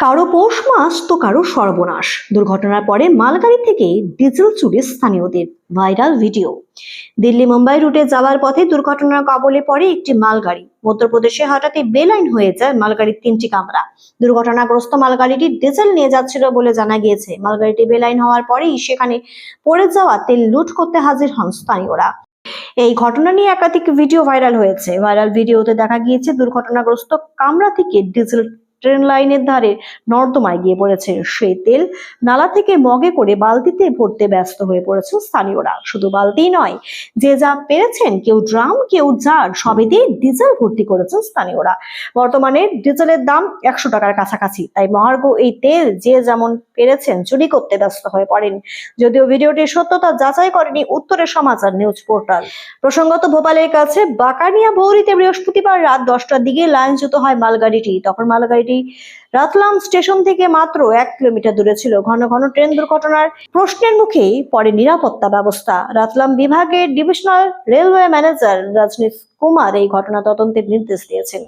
কারও পৌষ মাস তো কারও সর্বনাশ। দুর্ঘটনার পরে মালগাড়ি থেকে ডিজেল চুরি স্থানীয়দের ভাইরাল ভিডিও। দিল্লি মুম্বাই রুটে যাওয়ার পথে দুর্ঘটনার কবলে পড়ে একটি মালগাড়ি। মধ্যপ্রদেশে হঠাৎই বেলাইন হয়ে যায় মালগাড়ির তিনটি কামরা। দুর্ঘটনাগ্রস্ত মালগাড়িটি ডিজেল নিয়ে যাচ্ছিল বলে জানা গিয়েছে। মালগাড়িটি বেলাইন হওয়ার পরেই সেখানে পড়ে যাওয়া তেল লুট করতে হাজির হন স্থানীয়রা। এই ঘটনা নিয়ে একাধিক ভিডিও ভাইরাল হয়েছে। ভাইরাল ভিডিওতে দেখা গিয়েছে দুর্ঘটনাগ্রস্ত কামরা থেকে ডিজেল ট্রেন লাইনের ধারে নর্দমায় গিয়ে পড়েছে সেই তেল। নালা থেকে মগে করে বালতিতে ভরতে ব্যস্ত হয়ে পড়েছে স্থানীয়রা। শুধু বালতি নয়, যে যা পেরেছেন, কেউ ড্রাম, কেউ জার সবে দিয়ে ডিজেল ভর্তি করেছেন স্থানীয়রা। বর্তমানে ডিজেলের দাম একশো টাকার কাছাকাছি, তাই মহার্ঘ এই তেল যে যেমন পেরেছেন চুরি করতে ব্যস্ত হয়ে পড়েন। যদিও ভিডিওটির সত্যতা যাচাই করেনি উত্তরের সমাচার নিউজ পোর্টাল। প্রসঙ্গত ভোপালের কাছে বাকানিয়া ভৌরিতে বৃহস্পতিবার রাত দশটার দিকে লাইনচ্যুত হয় মালগাড়িটি। তখন মালগাড়িটি রাতলাম স্টেশন থেকে মাত্র এক কিলোমিটার দূরে ছিল ঘন ঘন ট্রেন দুর্ঘটনার প্রশ্নের মুখেই পরে নিরাপত্তা ব্যবস্থা। রাতলাম বিভাগের divisional railway manager Rajnish Kumar এই ঘটনা তদন্তের নির্দেশ দিয়েছেন।